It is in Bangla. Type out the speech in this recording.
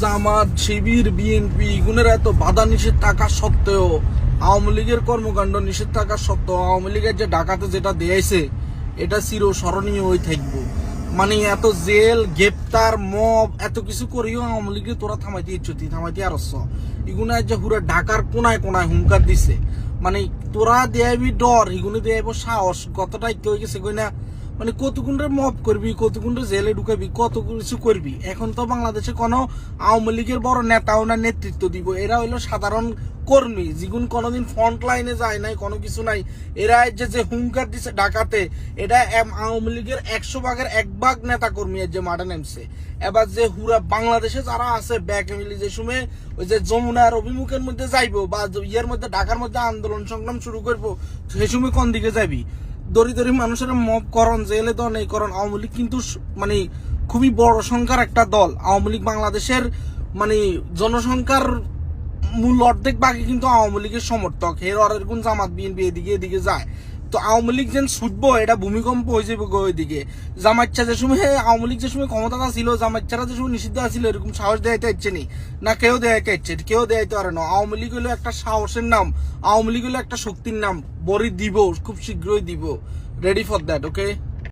জামাত, শিবির, বিএনপি এগুলোর এত বাধা নিষেধ থাকা সত্ত্বেও, আওয়ামী লীগের কর্মকাণ্ড নিষেধ থাকা সত্ত্বেও, আওয়ামী লীগের যে ডাকাতে যেটা দিয়েছে এটা চির স্মরণীয় হয়ে থাকব। মানে এত জেল, গ্রেপ্তার, মব, এত কিছু করিও আওয়ামী লীগের তোরা থামাইতে ইচ্ছতি থামাইতে আরস। এগুলো যে পুরো ঢাকার কোনায় কোনায় হুঙ্কার দিছে। মানে তোরা দেয়াবি ডর এগুলো দেয়াব সাহস কতটাই কেউ গেছে কই না মানে কতগুণের মপ করবি, কতগুণের জেলে ঢুকাবি, কত কিছু করবি? এখন তো বাংলাদেশে কোনো আওয়ামী লীগের বড় নেতাও না নেতৃত্ব দিব। এরা হইল সাধারণ কর্মী। যেগুন কোনোদিন ফ্রন্ট লাইনে যায় নাই, কোনো কিছু নাই। এরা যে যে হুঙ্কার দিছে ডাকাতে এটা আওয়ামী লীগের একশো ভাগের এক ভাগ নেতা কর্মী যে মাঠে নেমছে। এবার যে হুরা বাংলাদেশে যারা আছে, ব্যাক মিলি যে সময় ওই যে যমুনার অভিমুখের মধ্যে যাইবো, বা ইয়ের মধ্যে, ঢাকার মধ্যে আন্দোলন সংগ্রাম শুরু করব সেই সময় কোন দিকে যাবি? দরি দরি মানুষের মব করণ, জেলে দন এই করণ, আওয়ামী লীগ কিন্তু মানে খুবই বড় সংখ্যার একটা দল। আওয়ামী লীগ বাংলাদেশের মানে জনসংখ্যার মূল অর্ধেক বাকি কিন্তু আওয়ামী লীগের সমর্থক। হের অরের গুণ জামাত, বিএনপি এদিকে এদিকে যায়। তো আওয়ামী লীগ যেন ছুটবো, এটা ভূমিকম্প হয়ে গো ওইদিকে। জামাচ্চা যে সময় আওয়ামী লীগ যে সময় ক্ষমতাটা ছিল জামাচ্ছারা যে সময় নিষিদ্ধ ছিল এরকম সাহস দেয়াইতে ইচ্ছে নেই না, কেউ দেয়াইতে ইচ্ছে কেউ দেয়াইতে পারে না। আওয়ামী লীগ হলো একটা সাহসের নাম, আওয়ামী লীগ হলো একটা শক্তির নাম। বড়ি দিব, খুব শীঘ্রই দিব। Ready for that okay